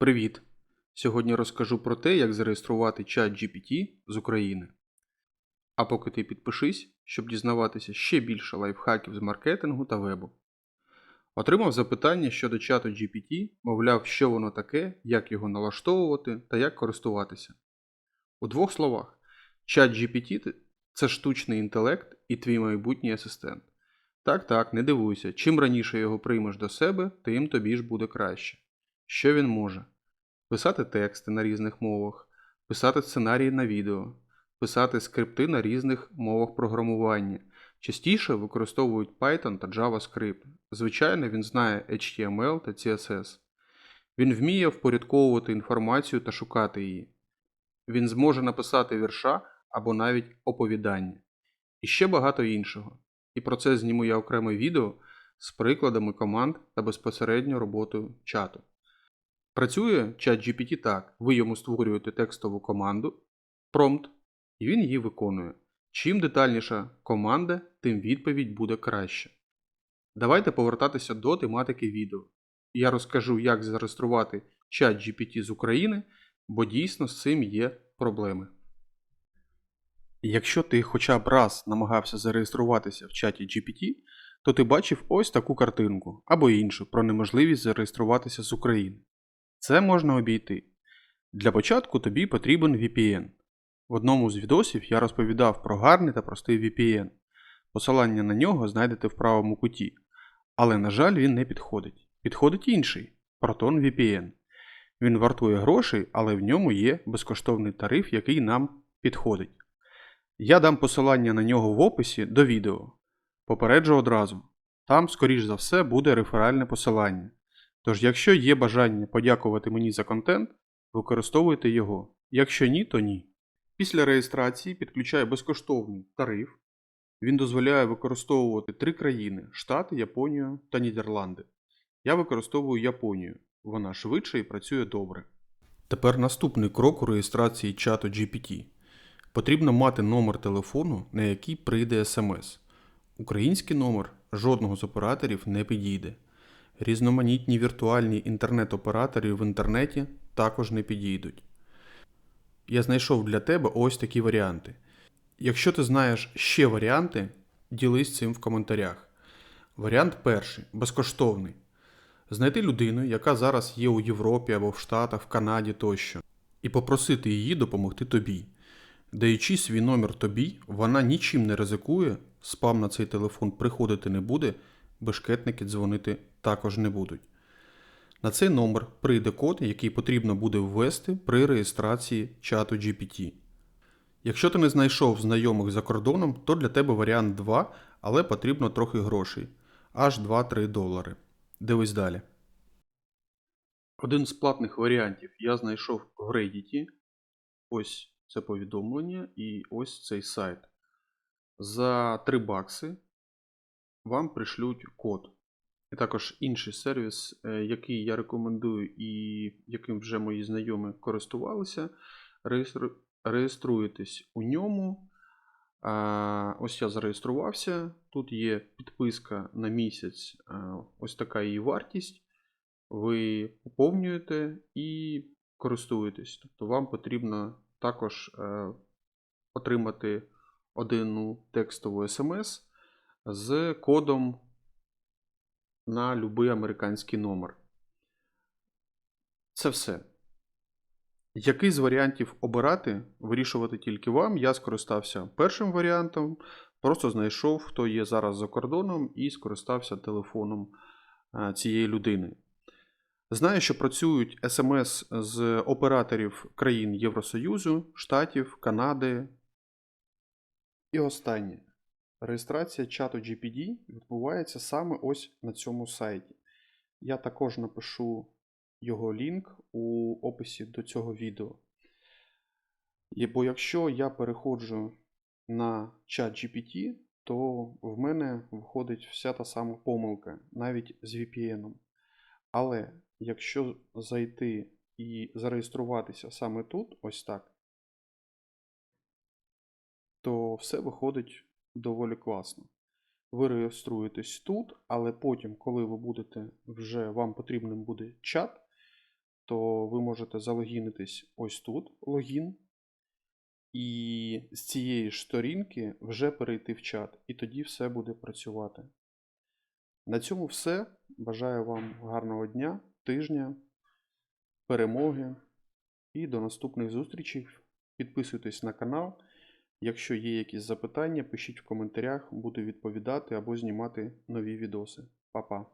Привіт! Сьогодні розкажу про те, як зареєструвати чат GPT з України. А поки ти підпишись, щоб дізнаватися ще більше лайфхаків з маркетингу та вебу. Отримав запитання щодо чату GPT, мовляв, що воно таке, як його налаштовувати та як користуватися. У двох словах, чат GPT – це штучний інтелект і твій майбутній асистент. Так, так, не дивуйся, чим раніше його приймеш до себе, тим тобі ж буде краще. Що він може? Писати тексти на різних мовах, писати сценарії на відео, писати скрипти на різних мовах програмування. Частіше використовують Python та JavaScript. Звичайно, він знає HTML та CSS. Він вміє впорядковувати інформацію та шукати її. Він зможе написати вірша або навіть оповідання. І ще багато іншого. І про це зніму я окреме відео з прикладами команд та безпосередньо роботою чату. Працює чат GPT так. Ви йому створюєте текстову команду, промпт, і він її виконує. Чим детальніша команда, тим відповідь буде краще. Давайте повертатися до тематики відео. Я розкажу, як зареєструвати чат GPT з України, бо дійсно з цим є проблеми. Якщо ти хоча б раз намагався зареєструватися в чаті GPT, то ти бачив ось таку картинку або іншу про неможливість зареєструватися з України. Це можна обійти. Для початку тобі потрібен VPN. В одному з відосів я розповідав про гарний та простий VPN. Посилання на нього знайдете в правому куті. Але, на жаль, він не підходить. Підходить інший Proton VPN. Він вартує грошей, але в ньому є безкоштовний тариф, який нам підходить. Я дам посилання на нього в описі до відео. Попереджу одразу. Там, скоріш за все, буде реферальне посилання. Тож, якщо є бажання подякувати мені за контент, використовуйте його. Якщо ні, то ні. Після реєстрації підключаю безкоштовний тариф. Він дозволяє використовувати три країни Штати, Японію та Нідерланди. Я використовую Японію. Вона швидше і працює добре. Тепер наступний крок у реєстрації чату GPT. Потрібно мати номер телефону, на який прийде смс. Український номер жодного з операторів не підійде. Різноманітні віртуальні інтернет-оператори в інтернеті також не підійдуть. Я знайшов для тебе ось такі варіанти. Якщо ти знаєш ще варіанти, ділись цим в коментарях. Варіант перший безкоштовний. Знайти людину, яка зараз є у Європі або в Штатах, в Канаді тощо, і попросити її допомогти тобі. Даючи свій номер тобі, вона нічим не ризикує, спам на цей телефон приходити не буде, бешкетники дзвонити також не будуть. На цей номер прийде код, який потрібно буде ввести при реєстрації чату GPT. Якщо ти не знайшов знайомих за кордоном, то для тебе варіант 2, але потрібно трохи грошей аж 2-3 долари. Дивись далі. Один з платних варіантів я знайшов в Reddit. Ось це повідомлення і ось цей сайт. За 3 бакси вам пришлють код. І також інший сервіс, е, який я рекомендую і яким вже мої знайомі користувалися. Реєструєтесь у ньому. Ось я зареєструвався. Тут є підписка на місяць, ось така її вартість. Ви поповнюєте і користуєтесь. Тобто вам потрібно також е, отримати одну текстову смс з кодом на будь-який американський номер. Це все. Який з варіантів обирати, вирішувати тільки вам. Я скористався першим варіантом, просто знайшов, хто є зараз за кордоном, і скористався телефоном е, цієї людини. Знаю, що працюють смс з операторів країн Євросоюзу, Штатів, Канади. І останнє. Реєстрація чату GPD відбувається саме ось на цьому сайті. Я також напишу його лінк у описі до цього відео. І, бо якщо я переходжу на чат GPT, то в мене виходить вся та сама помилка, навіть з VPN. Але якщо зайти і зареєструватися саме тут, ось так, то все виходить доволі класно. Ви реєструєтесь тут, але потім, коли ви будете вже вам потрібним буде чат, то ви можете залогінитись ось тут, логін, і з цієї ж сторінки вже перейти в чат, і тоді все буде працювати. На цьому все. Бажаю вам гарного дня, тижня, перемоги і до наступних зустрічей. Підписуйтесь на канал. Якщо є якісь запитання, пишіть в коментарях, буду відповідати або знімати нові відоси. Па-па!